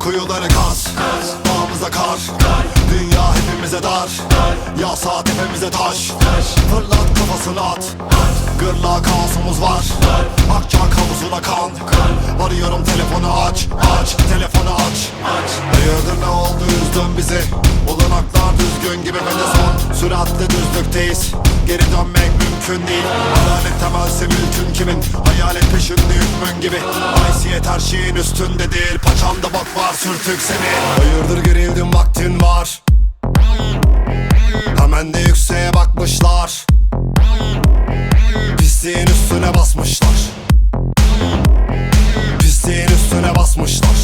Kuyuları kaz, Dağımıza kar, Dünya hepimize dar, Ya saat hepimize taş, Fırlat kafasını at, Gırla kaosumuz var, Akçak havuzuna kan, Arıyorum telefonu aç, aç. Telefonu aç, Hayırdır ne oldu üzdün bizi? Olanaklar düzgün gibi ve de son Süratle düzlükteyiz. Geri dönmek mümkün değil. Hayalet temelse mülkün kimin? Hayalet peşinde hükmün gibi. Haysiyet her şeyin üstünde değil. Paçamda bak var sürtük seni. Hayırdır gerildim vaktin var. Hemen de yükseğe bakmışlar. Pisliğin üstüne basmışlar basmışlar.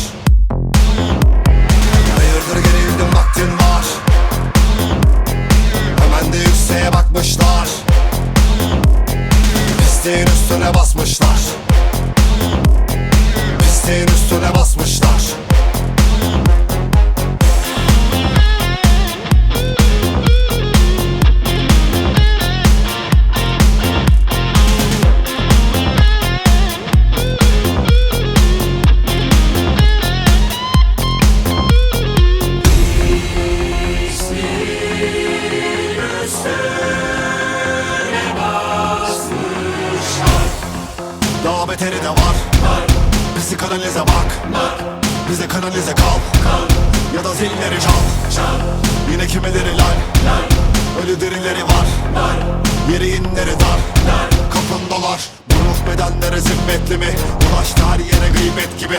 Hayırdır gerildim vaktin var. Hemen de yükseğe bakmışlar. Pisliğin üstüne basmışlar Daha beteri de var. Bizi kanalize bak. Bize kanalize kal. Ya da zilleri çal. Yine kimileri lal. Ölü dirileri var. Yeri inleri dar. Kapındalar Bu ruh bedenlere zimmetli mi? Ulaştı her yere gıybet gibi.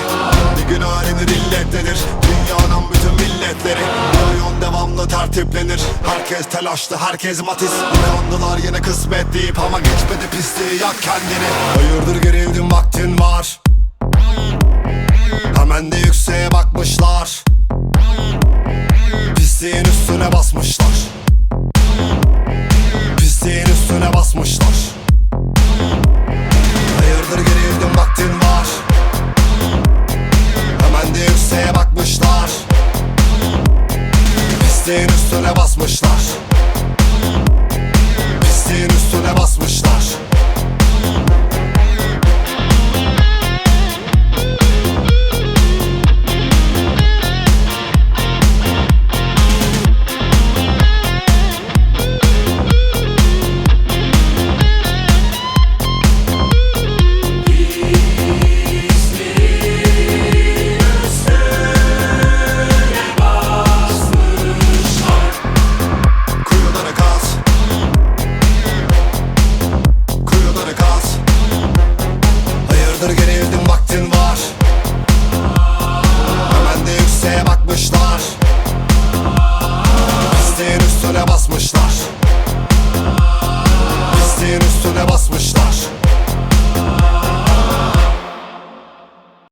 Bir gün öğrenir illettedir Dünyanın bütün milletleri tertiplenir. Herkes telaşlı herkes matiz. Yıkandılar yine kısmet deyip Ama geçmedi pisliği yak kendini. Hayırdır gerildim vaktin var. Hemen de yükseğe bakmışlar. Pisliğin üstüne basmışlar Pisliğin üstüne basmışlar. Pisliğin üstüne basmışlar Hayırdır gerildim vaktin